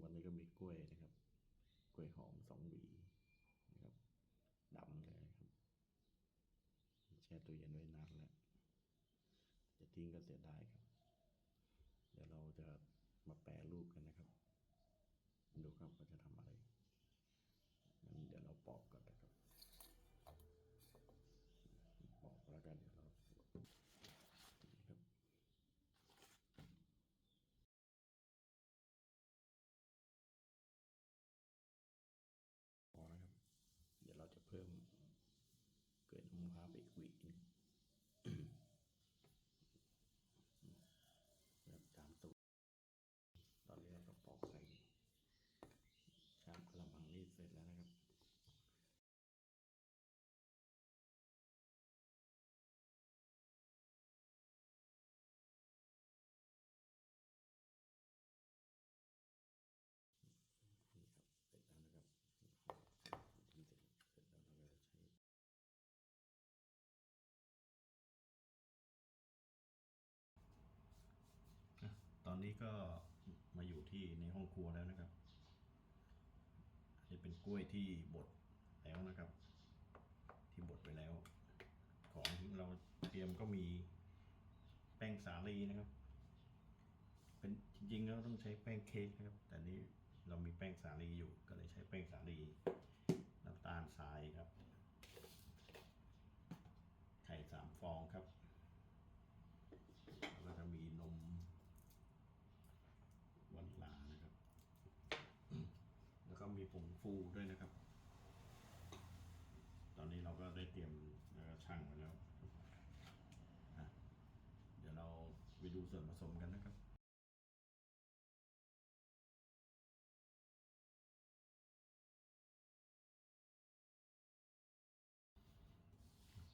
วันนี้ก็มีกล้วยนะครับ กล้วยหอมสองหวีนะครับดำเลยครับ แช่ตู้เย็นไว้นานแล้วจะทิ้งก็เสียดายครับ เดี๋ยวเราจะมาแปรรูปกันนะครับ ดูครับว่าจะทำอะไรงั้นเดี๋ยวเราปอกก่อนนะครับ ปอกแล้วกันเดี๋ยวเรานี่ครับ พอแล้วครับ เดี๋ยวเราจะเพิ่มเกลือน้ำมะพร้าวไปอีกหวีหนึง แบบตามตัวตอนนี้เราก็ปอกใส่ชามกระมังนี่ เสร็จแล้วนะครับนี่ครับเสร็จแล้วนะครับเสร็จแล้วเราก็ใช้ตอนนี้ก็มาอยู่ที่ในห้องครัวแล้วนะครับ เป็นกล้วยที่บดแล้วนะครับ ที่บดไปแล้ว ของที่เราเตรียมก็มีแป้งสาลีนะครับ เป็นจริงๆแล้วต้องใช้แป้งเค้กนะครับ แต่นี้เรามีแป้งสาลีอยู่ก็เลยใช้แป้งสาลีน้ำตาลทรายครับ ไข่สามฟองครับ แล้วก็จะมีนม วานิลานะครับ แล้วก็ มีผงฟูด้วยนะครับ ตอนนี้เราก็ได้เตรียมแล้วก็ชั่งไว้แล้วเดี๋ยวเราไปดูส่วนผสมกันนะครับ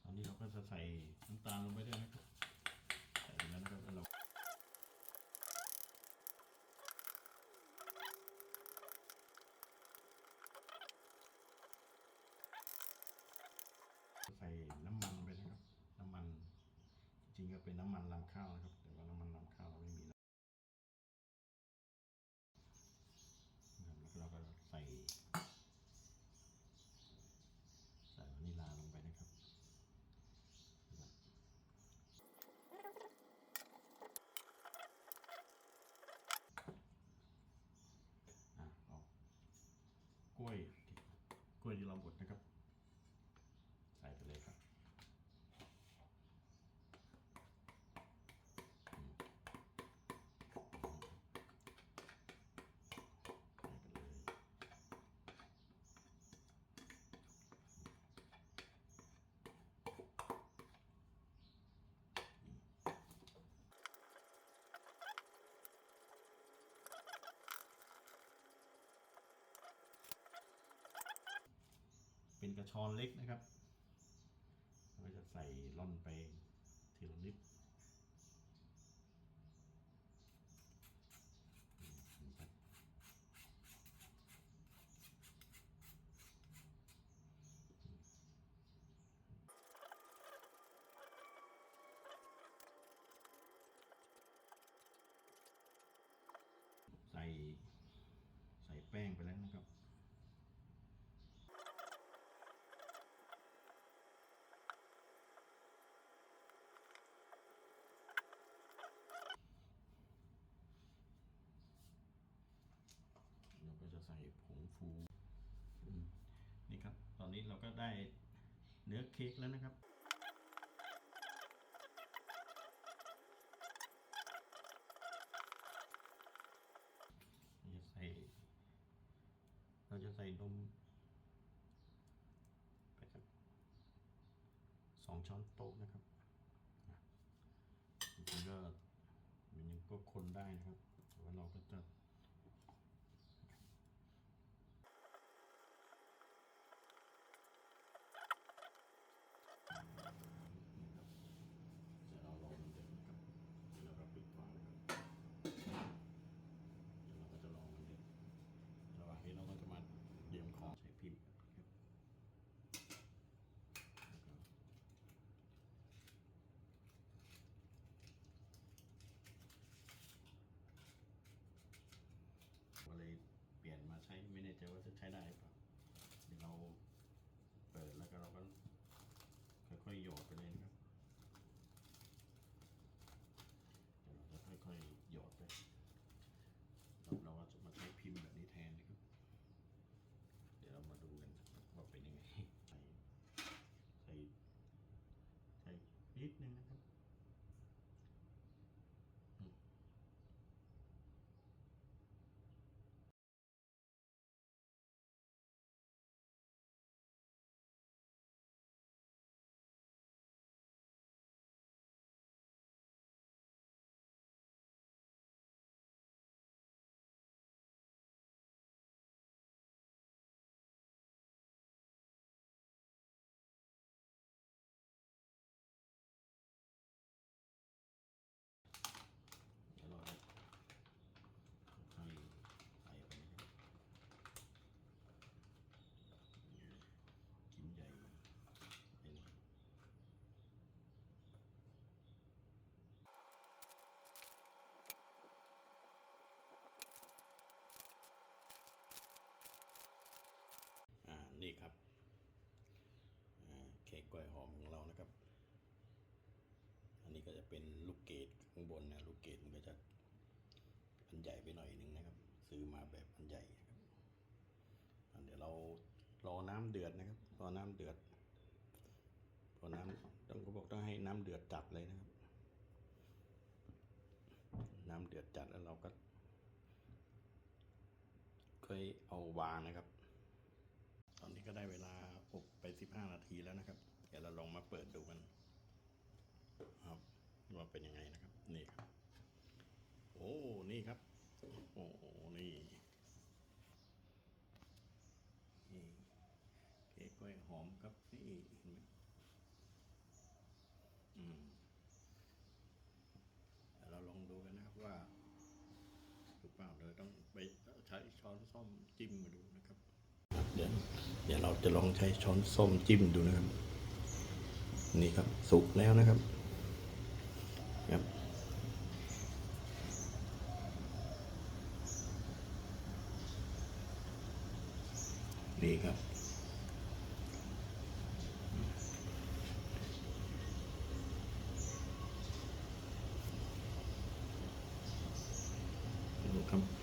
ตอนนี้เราก็จะใส่น้ำตาลลงไปด้วยนะครับใส่แล้วนะครับแล้วเรา ใส่น้ำมันไปนะครับ น้ำมัน จริงๆก็เป็นน้ำมันลำข้าวนะครับ แต่ว่าน้ำมันลำข้าวเราไม่มีแล้วนะครับแล้วก็เราก็ใส่ ใส่วานิลาลงไปนะครับนะครับอะเอากล้วยที่กล้วยที่เราบดนะครับ ใส่ไปเลยครับอืมใส่ไปเลย เป็น กระชอนเล็กนะครับเราก็จะใส่ล่อนไปทีละนิดใส่ใส่แป้งไปแล้วนะครับ เราก็จะ ใส่ผงฟูนี่ครับ ตอนนี้เราก็ได้เนื้อเค้กแล้วนะครับเราจะใส่ เราจะใส่นมไปสักสองช้อนโต๊ะนะครับอะจริงๆก็มันยังก็คนได้นะครับแต่ว่าเราก็จะ เดี๋ยวเราลงมันเดือดนะครับเดี๋ยวเราปิดฝานะครับเดี๋ยวเราก็จะลองมันเดือดระหว่างนี้เราก็จะมาเตรียมของใช้พิมพ์ครับแล้วก็ ใช้ไม่แน่ใจว่าจะใช้ได้หรือเปล่าเดี๋ยวเราเปิดแล้วก็เราก็ค่อยๆหยอดไปเลยนะครับเดี๋ยวเราจะค่อยๆหยอดไปเราเราจะมาใช้พิมพ์แบบนี้แทนนะครับ เดี๋ยวเรามาดูกันว่าเป็นยังไงใส่ใส่ใส่นิดนึงนะครับอืม เดี๋ยวเราจะค่อยๆใส่ไปนะครับชิ้นใหญ่เป็นอ่า นี่ครับอ่าเค้กกล้วยหอมของเรานะครับ อันนี้ก็จะ เป็นลูกเกดข้างบนนะลูกเกดมันก็จะอันใหญ่ไปหน่อยนึงนะครับ ซื้อมาแบบอันใหญ่นะครับเดี๋ยวเรารอน้ำเดือดนะครับรอน้ำเดือดพอน้ำต้องเขาบอกต้องให้น้ำเดือดจัดเลยนะครับ น้ำเดือดจัดแล้วเราก็ค่อยเอาวางนะครับ ตอนนี้ก็ได้เวลาอบไป15นาทีแล้วนะครับ เดี๋ยวเราลองมาเปิดดูกันครับ ว่าเป็นยังไงนะครับ นี่ครับ โอ้ นี่ครับ โอ้โหนี่นี่เค้กกล้วยหอมครับนี่เห็นไหมอืมเราลองดูกันนะครับว่าถูกเปล่าเราต้องไปใช้ช้อนส้อมจิ้มมาดูนะครับ เดี๋ยวเดี๋ยวเราจะลองใช้ช้อนส้มจิ้มดูนะครับ นี่ครับสุกแล้วนะครับ ครับ ครับ